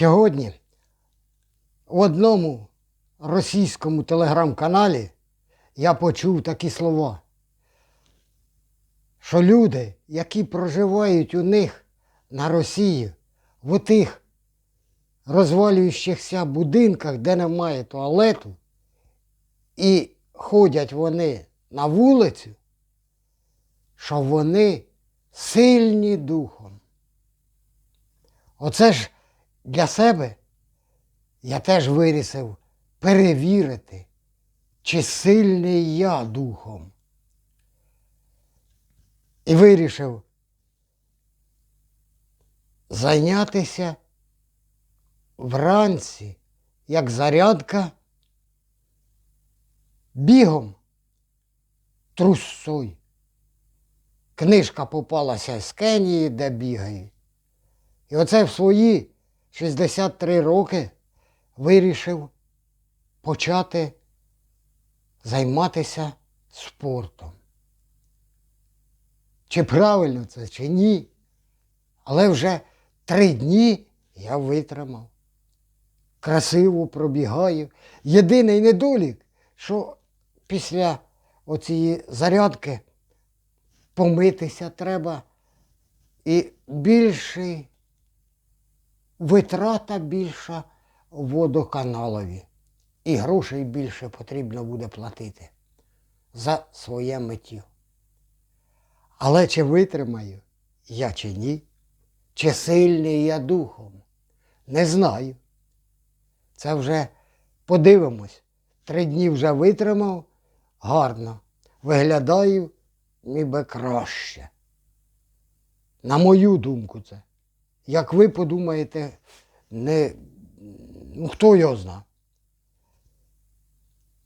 Сьогодні в одному російському телеграм-каналі я почув такі слова, що люди, які проживають у них на Росії, в тих розвалюючихся будинках, де немає туалету, і ходять вони на вулицю, що вони сильні духом. Оце ж для себе я теж вирішив перевірити, чи сильний я духом. І вирішив зайнятися вранці, як зарядка, бігом трусой. Книжка попалася з Кенії, де бігає. І оце в свої 63 роки вирішив почати займатися спортом. Чи правильно це, чи ні. Але вже три дні я витримав. Красиво пробігаю. Єдиний недолік, що після оцієї зарядки помитися треба і більший витрата більша водоканалові. І грошей більше потрібно буде платити за своє миття. Але чи витримаю я чи ні, чи сильний я духом, не знаю. Це вже подивимось. Три дні вже витримав, гарно. Виглядаю ніби краще. На мою думку, це. Як ви подумаєте, не, ну хто його зна.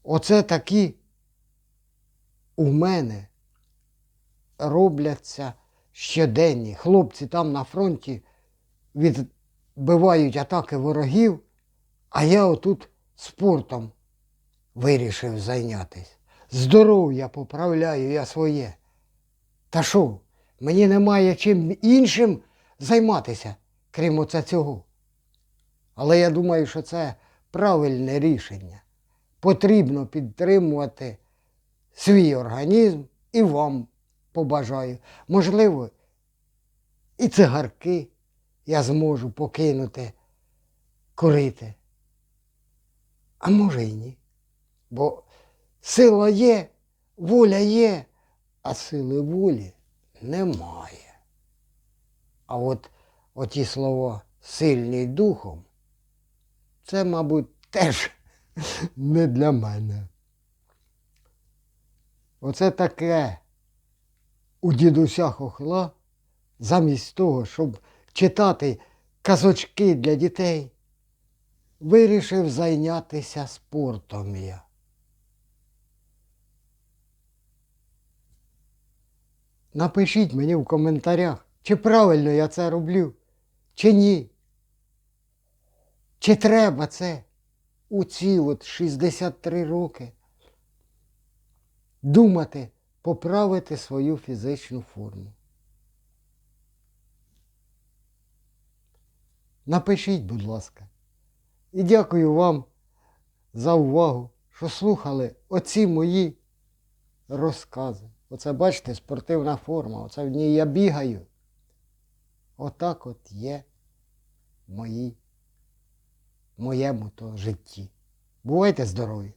Оце такі у мене робляться щоденні. Хлопці там на фронті відбивають атаки ворогів, а я отут спортом вирішив зайнятися. Здоров'я поправляю я своє. Та що, мені немає чим іншим займатися, крім оце цього. Але я думаю, що це правильне рішення. Потрібно підтримувати свій організм і вам побажаю. Можливо, і цигарки я зможу покинути, курити. А може й ні. Бо сила є, воля є, а сили волі немає. А от оті слова сильний духом, це, мабуть, теж не для мене. Оце таке у дідуся хохла, замість того, щоб читати казочки для дітей, вирішив зайнятися спортом я. Напишіть мені в коментарях, чи правильно я це роблю, чи ні. Чи треба це у ці от 63 роки думати поправити свою фізичну форму? Напишіть, будь ласка. І дякую вам за увагу, що слухали оці мої розкази. Оце, бачите, спортивна форма, оце в ній я бігаю. Отак от є в моєму то житті. Бувайте здорові!